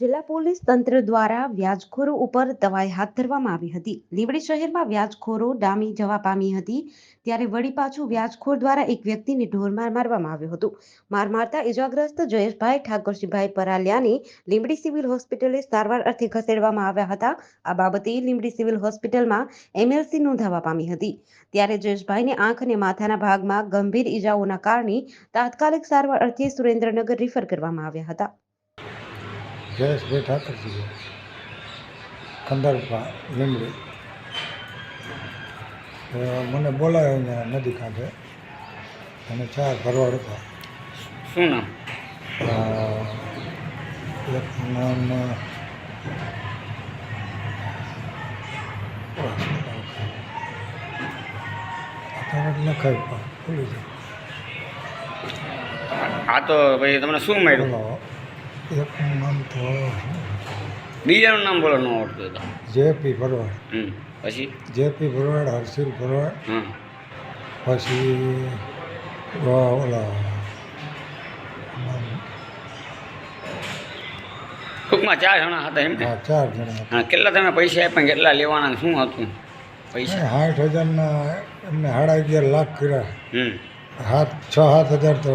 જિલ્લા પોલીસ તંત્ર દ્વારા વ્યાજખોરો ઉપર દવાઈ હાથ ધરવામાં આવી હતી. લીંબડી શહેરમાં વ્યાજખોરો ડામી જવા પામી હતી, ત્યારે વળી પાછું વ્યાજખોર દ્વારા એક વ્યક્તિને ઢોરમાર મારવામાં આવ્યો હતો. માર મારતા ઇજાગ્રસ્ત જયેશભાઈ ઠાકોરજીભાઈ પરાલિયાને લીંબડી સિવિલ હોસ્પિટલે સારવાર અર્થે ખસેડવામાં આવ્યા હતા. આ બાબતે લીંબડી સિવિલ હોસ્પિટલમાં એમએલસી નોંધાવા પામી હતી. ત્યારે જયેશભાઈને આંખ અને માથાના ભાગમાં ગંભીર ઇજાઓના કારણે તાત્કાલિક સારવાર અર્થે સુરેન્દ્રનગર રિફર કરવામાં આવ્યા હતા. જયેશભાઈ ઠાકરજી. ખંડરપા લીમડી મને બોલાયો ને નદી કાંઠે. અને ચાર ભરવાડ હતા. શું નામ? એક નામ લખાય પણ ભૂલી જાય આ તો ભાઈ તમને શું મળ્યું? એકનું નામ તો બીજાનું નામ બોલો ન આવડતું તો. જેપી ભરવાડ. હમ પછી? જેપી ભરવાડ હર્ષિલ ભરવાડ હા. પછી ઓલા ટૂંકમાં ચાર જણા હતા એમ હા ચાર જણા હા કેટલા તમે પૈસા આપ્યા કેટલા લેવાના શું હતું? પૈસા? સાઠ હજારના એમને સાડા અગિયાર લાખ કર્યા. હમ. હાથ છ સાત હજાર તો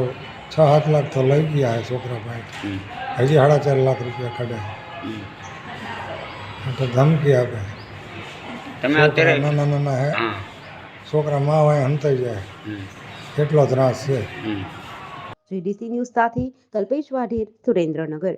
છ સાત લાખ તો લઈ ગયા છે છોકરા ભાઈ. હજી સાડા ચાર લાખ રૂપિયા કાઢે. તો ધમકી આપે. તમે અત્યારે નાના નાના હે. છોકરા મા હોય હંતાઈ જાય. કેટલો એટલો ત્રાસ છે. જીડીસી ન્યૂઝ સાથે કલ્પેશ વાઢેર સુરેન્દ્રનગર.